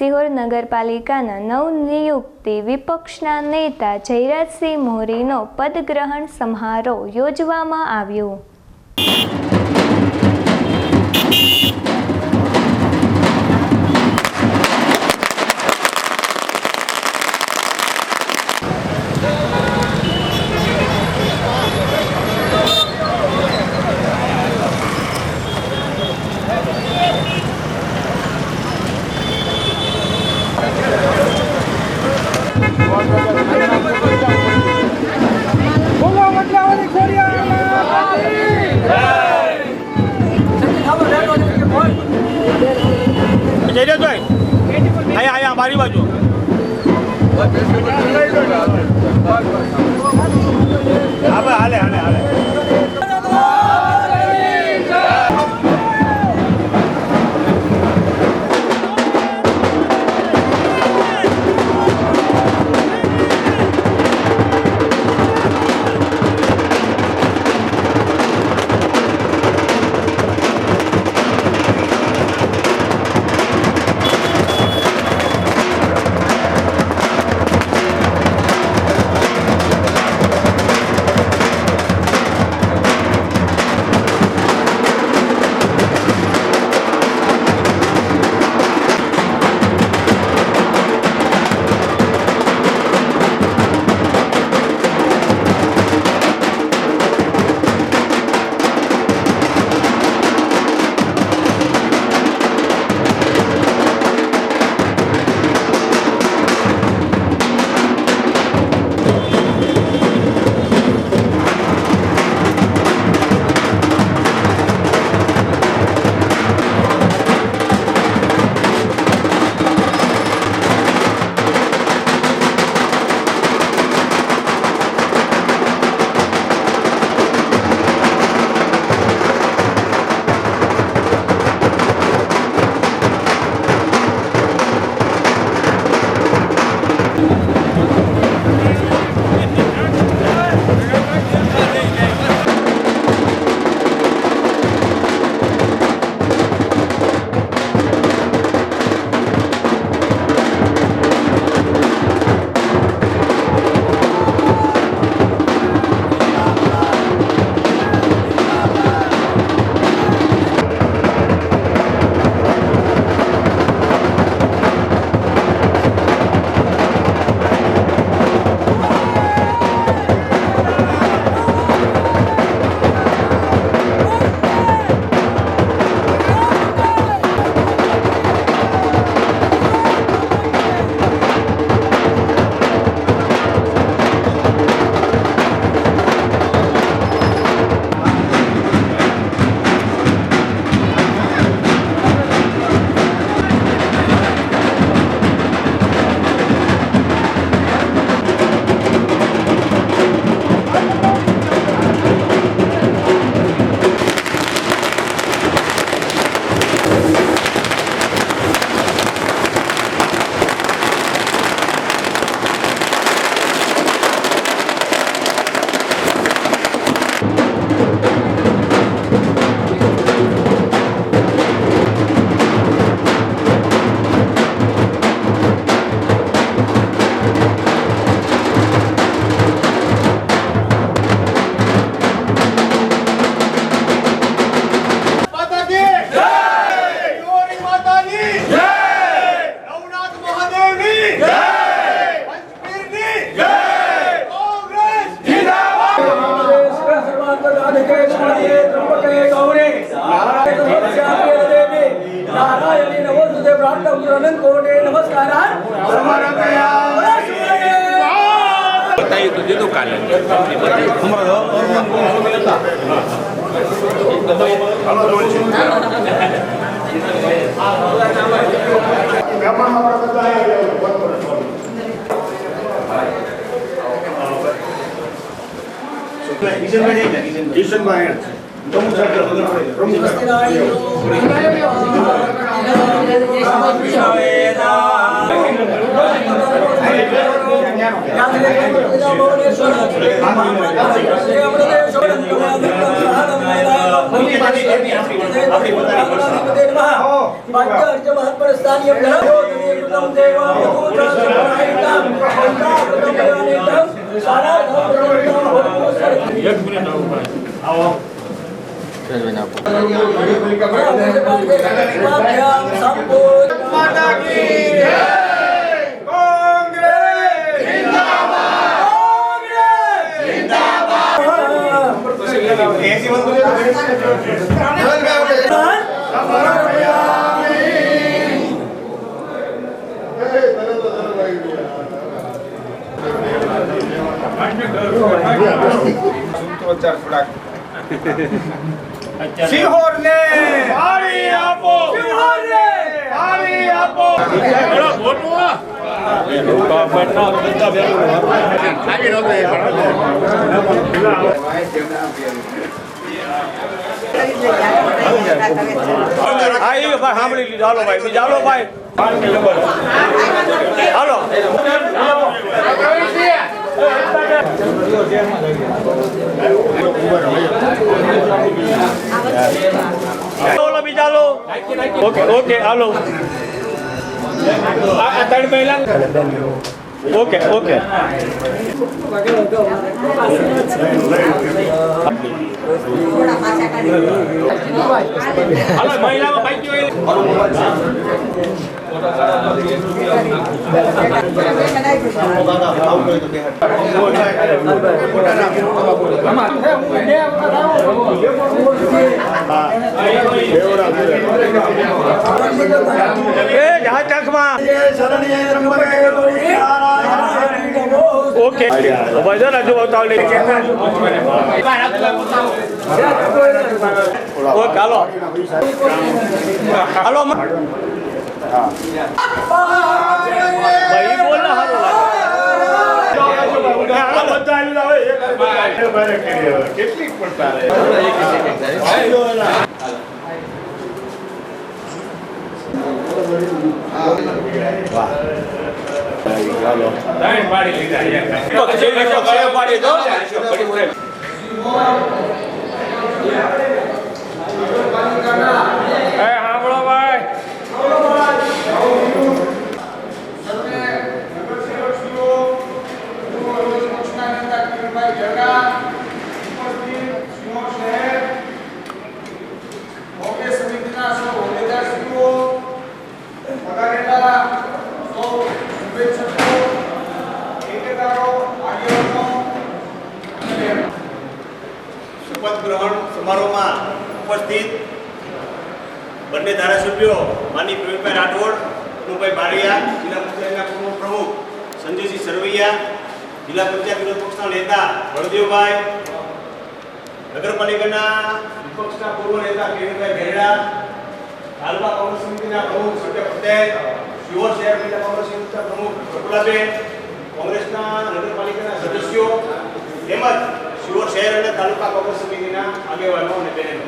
સિહોર નગરપાલિકાના નવનિયુક્તિ વિપક્ષના નેતા જયરાજસિંહ મોરીનો પદગ્રહણ સમારોહ યોજવામાં આવ્યો. જયરાજભાઈ અહીંયા અહીંયા મારી બાજુ. બતાવી તો દીધું કાલે કિશનભાઈ સપ્રાયિતા ભગવતા પ્રથમ સારા માતા કી જય કોંગ્રેસ એસી સિંહોર ને પાણી આપો! સિંહોર ને પાણી આપો! હા એ ભાઈ સાંભળી લીધું હાલો ભાઈ બીજા હાલો ભાઈ હાલો હાલો બીજા હાલો ઓકે ઓકે હાલો આ ત્રણ મહિલા ઓકે ઓકે. હાલો મહિલામાં ઓકે. વજન હજુ રાજુ હાલો હાલો ભાઈ બોલ ના હાલો હાલો કેટલીક પાડી દો એ સાંભળો ભાઈ કોંગ્રેસ સમિતિના સૌ હોદ્દેદારશ્રીઓ, પધારેલા સૌ શુભેચ્છકો, ઠેકેદારો, આગેવાનો અને શપથ ગ્રહણ સમારોહમાં ઉપસ્થિત બંને ધારાસભ્યો માની પ્રવીણભાઈ રાઠોડ અનુભાઈ બારિયા, જિલ્લા પંચાયતના પૂર્વ પ્રમુખ સંજયસિંહ સરવૈયા, જિલ્લા પંચાયત વિરોધ પક્ષના નેતા બળદેવભાઈ, નગરપાલિકાના વિપક્ષના પૂર્વ નેતા કિરણભાઈ ગહેડા હાલમાં કોંગ્રેસ સમિતિના પ્રમુખ સત્ય પટેલ શિવર શહેર મહિલા કોંગ્રેસ સમિતિના પ્રમુખ પ્રફુલાબેન કોંગ્રેસના નગરપાલિકાના સદસ્યો તેમજ શિવર શહેર અને તાલુકા કોંગ્રેસ સમિતિના આગેવાનો અને બહેનો.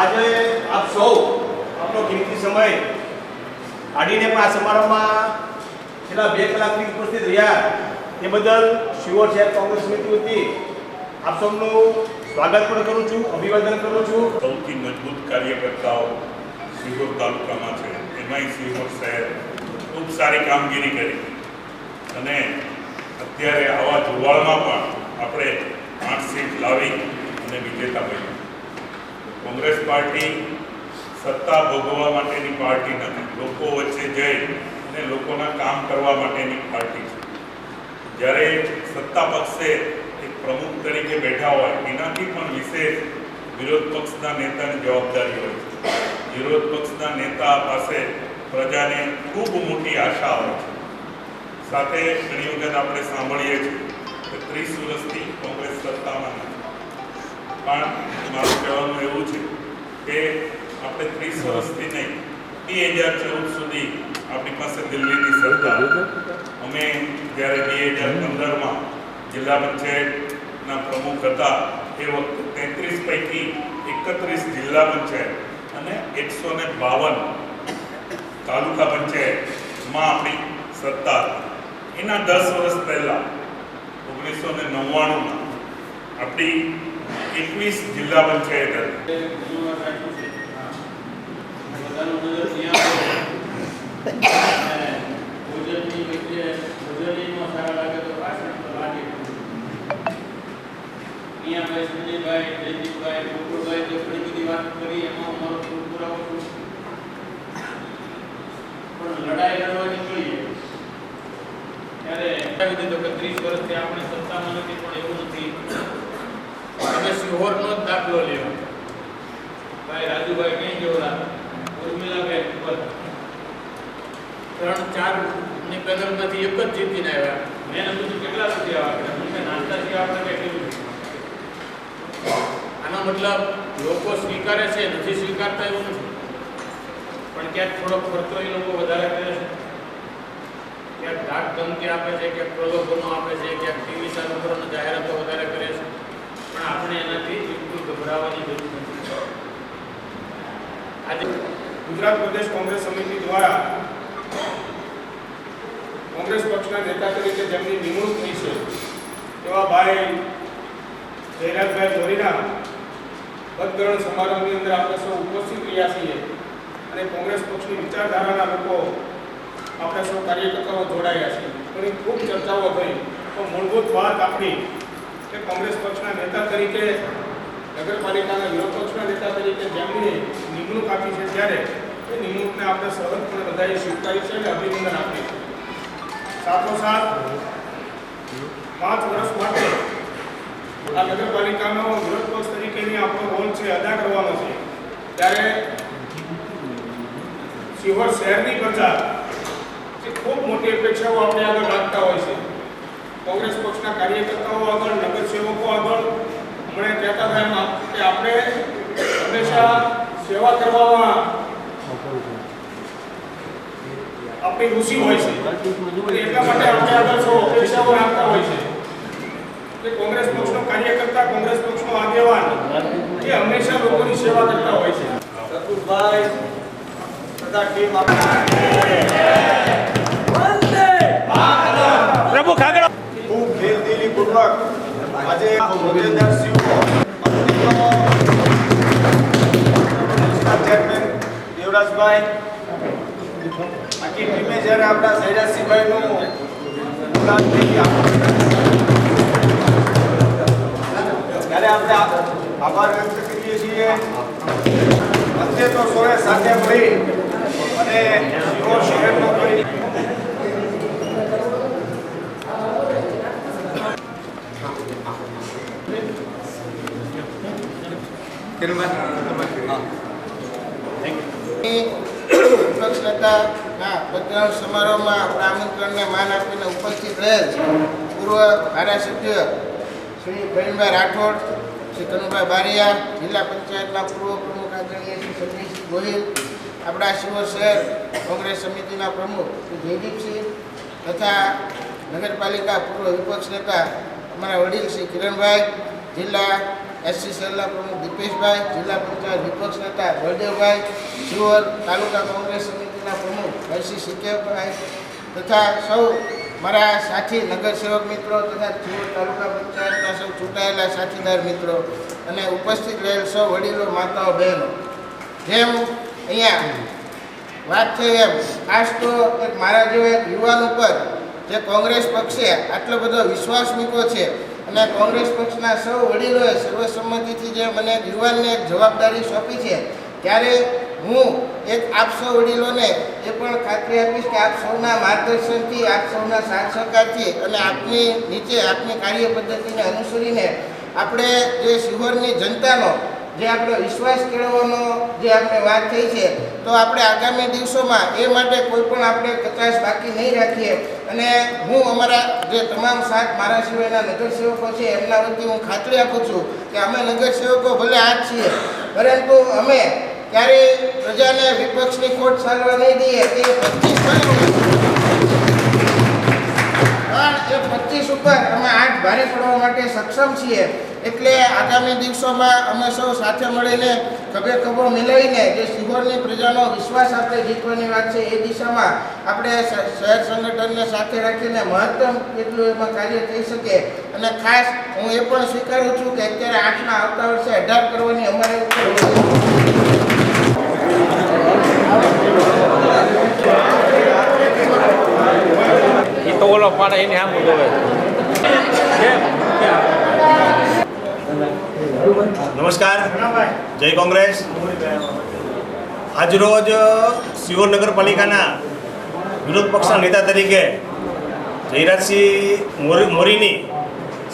આજે આપ સૌ આપનો કિંમતી સમય કાઢીને પણ આ સમારોહમાં છેલ્લા બે કલાકથી ઉપસ્થિત રહ્યા. તે બદલ શિવોર શહેર કોંગ્રેસ સમિતિ વતી આપ સૌનું સ્વાગત પણ કરું છું અભિવાદન કરું છું. સૌથી મજબૂત કાર્યકર્તાઓ સિહોર તાલુકામાં છે. એમાંય સિહોર શહેર ખૂબ સારી કામગીરી કરી. અને અત્યારે આવા જુવાળમાં પણ આપણે આઠ સીટ લાવી અને વિજેતા બન્યું. કોંગ્રેસ પાર્ટી સત્તા ભોગવવા માટેની પાર્ટી નથી. લોકો વચ્ચે જઈ અને લોકોના કામ કરવા માટેની પાર્ટી છે. જ્યારે સત્તા પક્ષે એક પ્રમુખ તરીકે બેઠા હોય, એનાથી પણ વિશેષ વિરોધ પક્ષના નેતાની જવાબદારી હોય છે. વિરોધ પક્ષના નેતા પાસે પ્રજાને ખૂબ મોટી આશા હોય છે. સાથે ઘણી વખત આપણે સાંભળીએ છીએ કે ત્રીસ વર્ષથી કોંગ્રેસ સત્તામાં નથી. પણ મારું કહેવાનું એવું છે કે આપણે ત્રીસ વર્ષથી નહીં બે હજાર ચૌદ સુધી આપણી પાસે દિલ્હીની સરકાર. અમે જ્યારે બે હજાર પંદરમાં જિલ્લા પંચાયતના પ્રમુખ હતા, એ વખતે તેત્રીસ પૈકી એકત્રીસ જિલ્લા પંચાયત અને એકસો ને બાવન તાલુકા પંચાયતમાં આપણી સત્તા એના દસ વર્ષ પહેલાં, ઓગણીસો ને નવ્વાણુંમાં આપણી એકવીસ જિલ્લા પંચાયત હતી. લડાઈ લડવાની નીકળીએ ત્યારે બતાવી દીધો કે ત્રીસ વર્ષથી આપણે સત્તામાં નથી પણ એવું નથી તમે સિહોરનો જ દાખલો લેવા ભાઈ, રાજુભાઈ કઈ જેવડા ઉપર. ત્રણ ચારની પેનલમાંથી એક જ જીતીને આવ્યા. મેં નતું કેટલા સુધી આવ્યા મને નાસ્તાથી આપણે કેટલું. આનો મતલબ લોકો સ્વીકારે છે નથી સ્વીકારતા એવું નથી. પણ ક્યાંક થોડો ખર્ચો એ લોકો વધારે કરે છે. ક્યાંક ધાક ધમકી આપે છે ક્યાંક પ્રલોભનો આપે છે ક્યાંક ટીવી ચાલુ કરવાનો જાહેરાતો વધારે કરે છે. પણ આપણે એનાથી બિલકુલ ગભરાવાની જરૂર નથી. આજે ગુજરાત પ્રદેશ કોંગ્રેસ સમિતિ દ્વારા કોંગ્રેસ પક્ષના નેતા તરીકે જેમની નિમણૂક થઈ છે તેવા ભાઈ જયરાજભાઈ મોરીના પદગ્રહણ સમારોહની અંદર આપણે સૌ ઉપસ્થિત રહ્યા છીએ અને કોંગ્રેસ પક્ષની વિચારધારાના લોકો આપણે સૌ કાર્યકર્તાઓ જોડાયા છે ઘણી ખૂબ ચર્ચાઓ થઈ. તો મૂળભૂત વાત આપણી કે કોંગ્રેસ પક્ષના નેતા તરીકે નગરપાલિકાના વિરોધ પક્ષના નેતા તરીકે જેમની નિમણૂક આપી છે ત્યારે એ નિમણૂકને આપણે સહજપણે બધાએ સ્વીકારી છે અને અભિનંદન આપીએ છીએ. સાથોસાથ પાંચ વર્ષ માટે આ નગરપાલિકાનો વિરોધ પક્ષ તરીકેની આપણો રોલ છે, અદા કરવાનો છે. ત્યારે સિહોર શહેરની પ્રજા જે ખૂબ મોટી અપેક્ષાઓ આપણે આગળ રાખતા હોય છે. કોંગ્રેસ પક્ષના કાર્યકર્તાઓ આગળ, નગરસેવકો આગળ, હમણાં કહેતા હતા એમાં કે આપણે હંમેશા સેવા કરવામાં આપણી ઋષિ હોય છે. એટલા માટે આપણે આગળ છો અપેક્ષાઓ રાખતા હોય છે કે કોંગ્રેસ પક્ષનો કાર્યકર્તા કોંગ્રેસ પક્ષનો આગેવાન એ હંમેશા લોકોની સેવા કરતા હોય છે. ચતુરભાઈ તથા ટીમ પ્રભુ ખાગડા. ખૂબ ખેલદિલી પૂર્વક આજે હોદ્દેદારશ્રીઓ ચેરમેન દેવરાજભાઈ. આખી ટીમે જ્યારે આપણા સૈરાજસિંહભાઈનું ત્યારે આપણે આભાર વ્યક્ત કરીએ છીએ. અંતે તો સોએ સાથે મળી અને સિહોર શહેરનો કોઈ વિપક્ષ નેતાના પદગ્રહણ સમારોહમાં આપણા આમંત્રણને માન આપીને ઉપસ્થિત રહેલ પૂર્વ ધારાસભ્ય શ્રી પ્રવીણભાઈ રાઠોડ, શ્રી કનુભાઈ બારિયા, જિલ્લા પંચાયતના પૂર્વ પ્રમુખ આદરણીય શ્રી સંજયસિંહ ગોહિલ, આપણા શિવો શહેર કોંગ્રેસ સમિતિના પ્રમુખ શ્રી જયદીપસિંહ તથા નગરપાલિકા પૂર્વ વિપક્ષ નેતા અમારા વડીલ શ્રી કિરણભાઈ, જિલ્લા એસસી સેલના પ્રમુખ દીપેશભાઈ, જિલ્લા પંચાયત વિપક્ષ નેતા બળદેવભાઈ સુવર તાલુકા કોંગ્રેસ સમિતિના પ્રમુખ હર્ષી સિકેભાઈ તથા સૌ મારા સાથી નગરસેવક મિત્રો તથા જીવ તાલુકા પંચાયતના સૌ ચૂંટાયેલા સાથીદાર મિત્રો અને ઉપસ્થિત રહેલ સૌ વડીલો, માતાઓ, બહેનો. જેમ અહીંયા વાત થઈ એમ ખાસ તો એક મારા જેવા એક યુવાન ઉપર જે કોંગ્રેસ પક્ષે આટલો બધો વિશ્વાસ મૂક્યો છે અને કોંગ્રેસ પક્ષના સૌ વડીલોએ સર્વસંમતિથી જે મને યુવાનને એક જવાબદારી સોંપી છે, ત્યારે હું એક આપ સૌ વડીલોને એ પણ ખાતરી આપીશ કે આપ સૌના માર્ગદર્શનથી, આપ સૌના સાથ સહકારથી અને આપની નીચે આપની કાર્ય પદ્ધતિને અનુસરીને આપણે જે શિહોરની જનતાનો જે આપણો વિશ્વાસ કેળવવાનો જે આપણે વાત થઈ છે, તો આપણે આગામી દિવસોમાં એ માટે કોઈ પણ આપણે કચાશ બાકી નહીં રાખીએ. અને હું અમારા જે તમામ સાત મારા સિવાયના નગરસેવકો છે, એમના વતી હું ખાતરી આપું છું કે અમે નગરસેવકો ભલે આ જ છીએ, પરંતુ અમે ક્યારેય પ્રજાને વિપક્ષની ખોટ ચાલવા નહીં દઈએ, તે પચીસ પચીસ ઉપર અમે આઠ ભારે પડવા માટે સક્ષમ છીએ. એટલે આગામી દિવસોમાં અમે સૌ સાથે મળીને ખભે ખભો મિલાવીને જે સિહોરની પ્રજાનો વિશ્વાસ આપણે જીતવાની વાત છે, એ દિશામાં આપણે શહેર સંગઠનને સાથે રાખીને મહત્તમ એટલું એમાં કાર્ય થઈ શકે. અને ખાસ હું એ પણ સ્વીકારું છું કે અત્યારે આઠના આવતા વર્ષે અઢાર કરવાની અમારે ઉપર ઓલો પાડે એને આમ નમસ્કાર. જય કોંગ્રેસ. આજરોજ સિહોર નગરપાલિકાના વિરોધ પક્ષના નેતા તરીકે જયરાજસિંહ મોરીની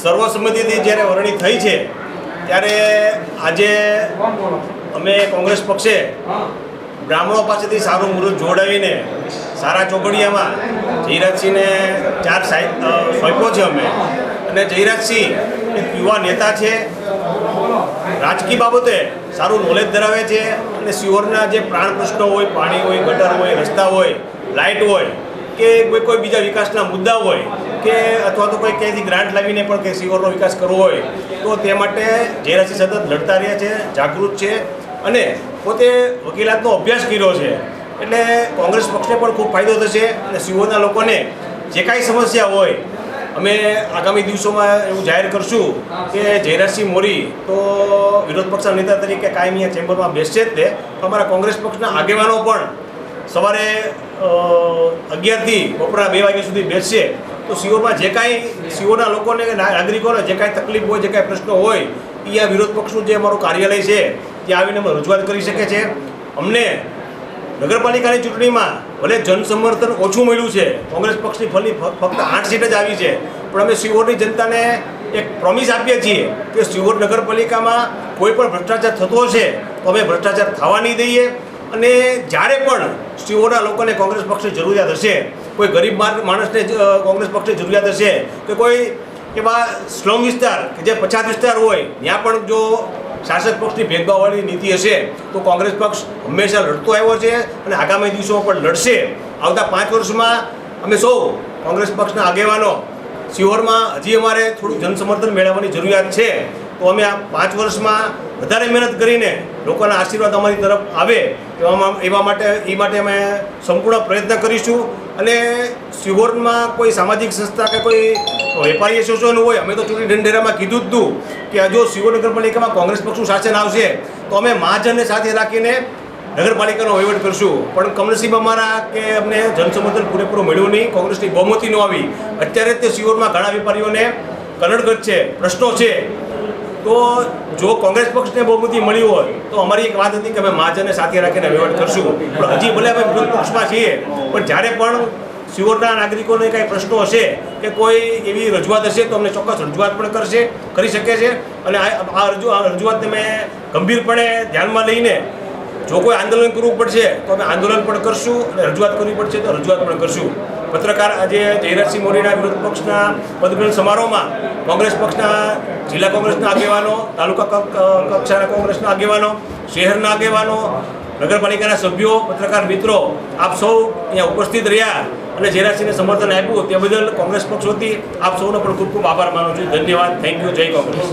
સર્વસંમતિથી જ્યારે વરણી થઈ છે, ત્યારે આજે અમે કોંગ્રેસ પક્ષે બ્રાહ્મણો પાસેથી સારું મુહૂર્ત જોડાવીને સારા ચોકડીયામાં જયરાજસિંહને ચાર સાહેબ સોંપ્યો છે અમે. અને જયરાજસિંહ એક યુવા નેતા છે. રાજકીય બાબતે સારું નોલેજ ધરાવે છે અને સિહોરના જે પ્રાણ પ્રશ્નો હોય, પાણી હોય, ગટર હોય, રસ્તા હોય લાઇટ હોય કે કોઈ કોઈ બીજા વિકાસના મુદ્દા હોય કે અથવા તો કોઈ ક્યાંયથી ગ્રાન્ટ લાવીને પણ કે સિહોરનો વિકાસ કરવો હોય, તો તે માટે જે રસી સતત લડતા રહ્યા છે, જાગૃત છે અને પોતે વકીલાતનો અભ્યાસ કર્યો છે. એટલે કોંગ્રેસ પક્ષને પણ ખૂબ ફાયદો થશે અને સિહોરના લોકોને જે કાંઈ સમસ્યા હોય અમે આગામી દિવસોમાં એવું જાહેર કરશું કે જયરાજસિંહ મોરી તો વિરોધ પક્ષના નેતા તરીકે કાયમ અહીંયા ચેમ્બરમાં બેસશે જ તે. અમારા કોંગ્રેસ પક્ષના આગેવાનો પણ સવારે અગિયારથી બપોરના બે વાગ્યા સુધી બેસશે. તો સીઓમાં જે કાંઈ, સીઓના લોકોને કે નાગરિકોને જે કાંઈ તકલીફ હોય, જે કાંઈ પ્રશ્નો હોય એ આ વિરોધ પક્ષનું જે અમારું કાર્યાલય છે, ત્યાં આવીને અમે રજૂઆત કરી શકે છે અમને નગરપાલિકાની ચૂંટણીમાં ભલે જનસમર્થન ઓછું મળ્યું છે, કોંગ્રેસ પક્ષની ફલી ફક્ત આઠ સીટ જ આવી છે, પણ અમે સિહોરની જનતાને એક પ્રોમિસ આપીએ છીએ કે સિહોર નગરપાલિકામાં કોઈ પણ ભ્રષ્ટાચાર થતો હશે, તો અમે ભ્રષ્ટાચાર થવા નહીં દઈએ. અને જ્યારે પણ સિહોરના લોકોને કોંગ્રેસ પક્ષની જરૂરિયાત હશે, કોઈ ગરીબ માણસને કોંગ્રેસ પક્ષની જરૂરિયાત હશે, કે કોઈ એવા સ્લમ વિસ્તાર કે જે પછાત વિસ્તાર હોય, ત્યાં પણ જો શાસક પક્ષની ભેદભાવવાળી નીતિ હશે તો કોંગ્રેસ પક્ષ હંમેશા લડતો આવ્યો છે અને આગામી દિવસોમાં પણ લડશે. આવતા પાંચ વર્ષમાં અમે સૌ કોંગ્રેસ પક્ષના આગેવાનો સિહોરમાં હજી અમારે થોડું જનસમર્થન મેળવવાની જરૂરિયાત છે. તો અમે આ પાંચ વર્ષમાં વધારે મહેનત કરીને લોકોના આશીર્વાદ અમારી તરફ આવે એવામાં એવા માટે એ માટે અમે સંપૂર્ણ પ્રયત્ન કરીશું. અને સિહોરમાં કોઈ સામાજિક સંસ્થા કે કોઈ વેપારી એસોસિએશન હોય, અમે તો ચૂંટણી ઢંઢેરામાં કીધું જ હતું કે જો સિહોર નગરપાલિકામાં કોંગ્રેસ પક્ષનું શાસન આવશે, તો અમે મહાજનને સાથે રાખીને નગરપાલિકાનો વહીવટ કરશું. પણ કમનસીબ અમારા કે અમને જનસમર્થન પૂરેપૂરું મળ્યું નહીં, કોંગ્રેસની બહુમતી ન આવી. અત્યારે તે સિહોરમાં ઘણા વેપારીઓને કનડગત છે, પ્રશ્નો છે. તો જો કોંગ્રેસ પક્ષને બહુમતી મળી હોય, તો અમારી એક વાત હતી કે અમે મહાજનને સાથે રાખીને વહીવટ કરશું. પણ હજી ભલે અમે વિરોધ પક્ષમાં છીએ, પણ જ્યારે પણ સિહોરના નાગરિકોને કાંઈ પ્રશ્નો હશે કે કોઈ એવી રજૂઆત હશે, તો અમને ચોક્કસ રજૂઆત પણ કરશે, કરી શકે છે. અને આ આ રજૂ આ રજૂઆતને મેં ગંભીરપણે ધ્યાનમાં લઈને જો કોઈ આંદોલન કરવું પડશે, તો અમે આંદોલન પણ કરશું અને રજૂઆત કરવી પડશે, તો રજૂઆત પણ કરશું. પત્રકાર આજે જયરાજસિંહ મોરીના વિરોધ પક્ષના પદગ્રહણ સમારોહમાં કોંગ્રેસ પક્ષના, જિલ્લા કોંગ્રેસના આગેવાનો, તાલુકા કક્ષાના કોંગ્રેસના આગેવાનો, શહેરના આગેવાનો, નગરપાલિકાના સભ્યો, પત્રકાર મિત્રો, આપ સૌ અહીંયા ઉપસ્થિત રહ્યા અને જયરાજસિંહને સમર્થન આપ્યું. તે બદલ કોંગ્રેસ પક્ષ વતી આપ સૌનો પણ ખૂબ ખૂબ આભાર માનું છું. ધન્યવાદ. થેન્ક યુ જય કોંગ્રેસ.